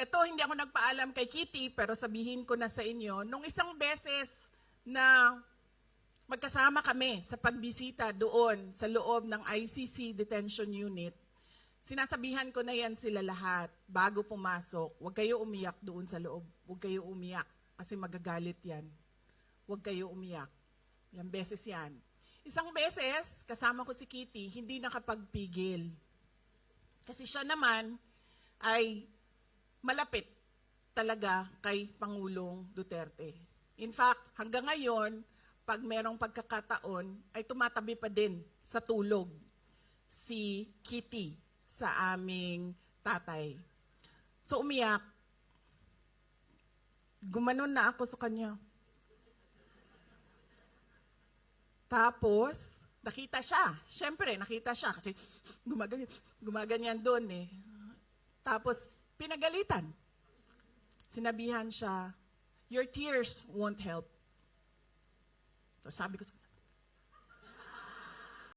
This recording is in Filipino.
Ito, hindi ako nagpaalam kay Kitty, pero sabihin ko na sa inyo, nung isang beses na magkasama kami sa pagbisita doon sa loob ng ICC Detention Unit, sinasabihan ko na yan sila lahat bago pumasok. Huwag kayo umiyak doon sa loob. Huwag kayo umiyak kasi magagalit yan. Huwag kayo umiyak. Yan beses yan. Isang beses, kasama ko si Kitty, hindi nakapagpigil. Kasi siya naman ay malapit talaga kay Pangulong Duterte. In fact, hanggang ngayon, pag merong pagkakataon, ay tumatabi pa din sa tulog si Kitty sa aming tatay. So umiyak. Gumanon na ako sa kanya. Tapos, nakita siya. Siyempre, nakita siya kasi gumaganyan, gumaganyan doon eh. Tapos, pinagalitan. Sinabihan siya, your tears won't help. So sabi ko,